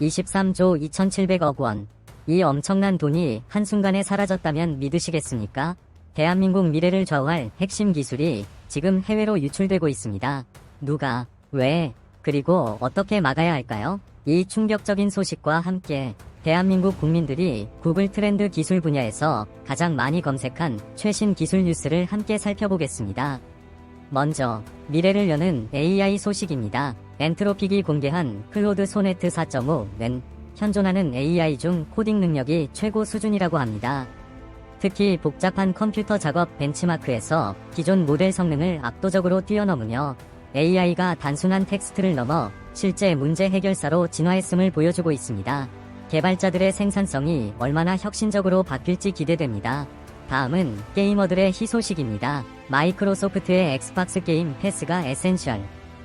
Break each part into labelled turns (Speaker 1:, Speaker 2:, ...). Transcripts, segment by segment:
Speaker 1: 23조 2700억 원. 이 엄청난 돈이 한순간에 사라졌다면 믿으시겠습니까? 대한민국 미래를 좌우할 핵심 기술이 지금 해외로 유출되고 있습니다. 누가, 왜, 그리고 어떻게 막아야 할까요? 이 충격적인 소식과 함께 대한민국 국민들이 구글 트렌드 기술 분야에서 가장 많이 검색한 최신 기술 뉴스를 함께 살펴보겠습니다. 먼저 미래를 여는 AI 소식입니다. 엔트로픽이 공개한 클로드 소네트 4.5는 현존하는 AI 중 코딩 능력이 최고 수준이라고 합니다. 특히 복잡한 컴퓨터 작업 벤치마크에서 기존 모델 성능을 압도적으로 뛰어넘으며 AI가 단순한 텍스트를 넘어 실제 문제 해결사로 진화했음을 보여주고 있습니다. 개발자들의 생산성이 얼마나 혁신적으로 바뀔지 기대됩니다. 다음은 게이머들의 희소식입니다. 마이크로소프트의 엑스박스 게임 패스가 에센셜,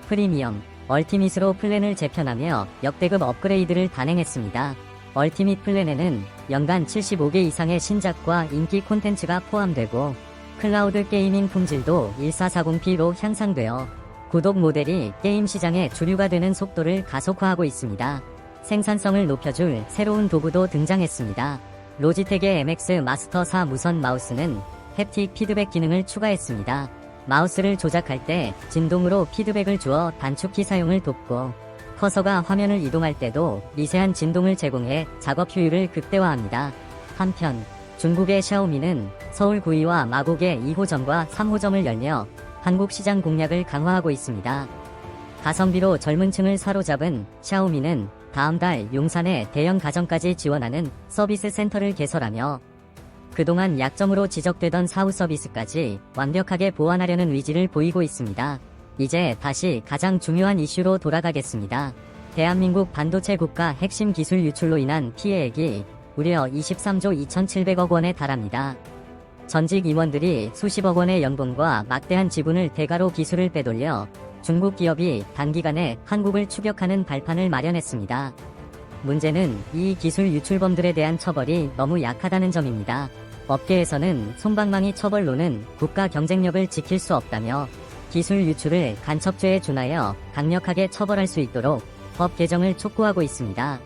Speaker 1: 프리미엄, 얼티밋으로 플랜을 재편하며 역대급 업그레이드를 단행했습니다. 얼티밋 플랜에는 연간 75개 이상의 신작과 인기 콘텐츠가 포함되고 클라우드 게이밍 품질도 1440p로 향상되어 구독 모델이 게임 시장의 주류가 되는 속도를 가속화하고 있습니다. 생산성을 높여줄 새로운 도구도 등장했습니다. 로지텍의 MX 마스터 4 무선 마우스는 햅틱 피드백 기능을 추가했습니다. 마우스를 조작할 때 진동으로 피드백을 주어 단축키 사용을 돕고 커서가 화면을 이동할 때도 미세한 진동을 제공해 작업 효율을 극대화합니다. 한편 중국의 샤오미는 서울 9위와 마곡의 2호점과 3호점을 열며 한국 시장 공략을 강화하고 있습니다. 가성비로 젊은 층을 사로잡은 샤오미는 다음 달 용산에 대형 가정까지 지원하는 서비스 센터를 개설하며 그동안 약점으로 지적되던 사후 서비스까지 완벽하게 보완하려는 의지를 보이고 있습니다. 이제 다시 가장 중요한 이슈로 돌아가겠습니다. 대한민국 반도체 국가 핵심 기술 유출로 인한 피해액이 무려 23조 2,700억 원에 달합니다. 전직 임원들이 수십억 원의 연봉과 막대한 지분을 대가로 기술을 빼돌려 중국 기업이 단기간에 한국을 추격하는 발판을 마련했습니다. 문제는 이 기술 유출범들에 대한 처벌이 너무 약하다는 점입니다. 업계에서는 솜방망이 처벌로는 국가 경쟁력을 지킬 수 없다며 기술 유출을 간첩죄에 준하여 강력하게 처벌할 수 있도록 법 개정을 촉구하고 있습니다.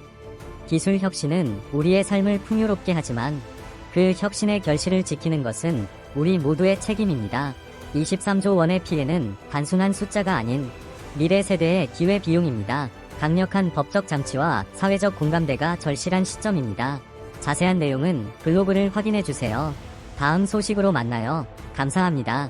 Speaker 1: 기술 혁신은 우리의 삶을 풍요롭게 하지만 그 혁신의 결실을 지키는 것은 우리 모두의 책임입니다. 23조 원의 피해는 단순한 숫자가 아닌 미래 세대의 기회 비용입니다. 강력한 법적 장치와 사회적 공감대가 절실한 시점입니다. 자세한 내용은 블로그를 확인해 주세요. 다음 소식으로 만나요. 감사합니다.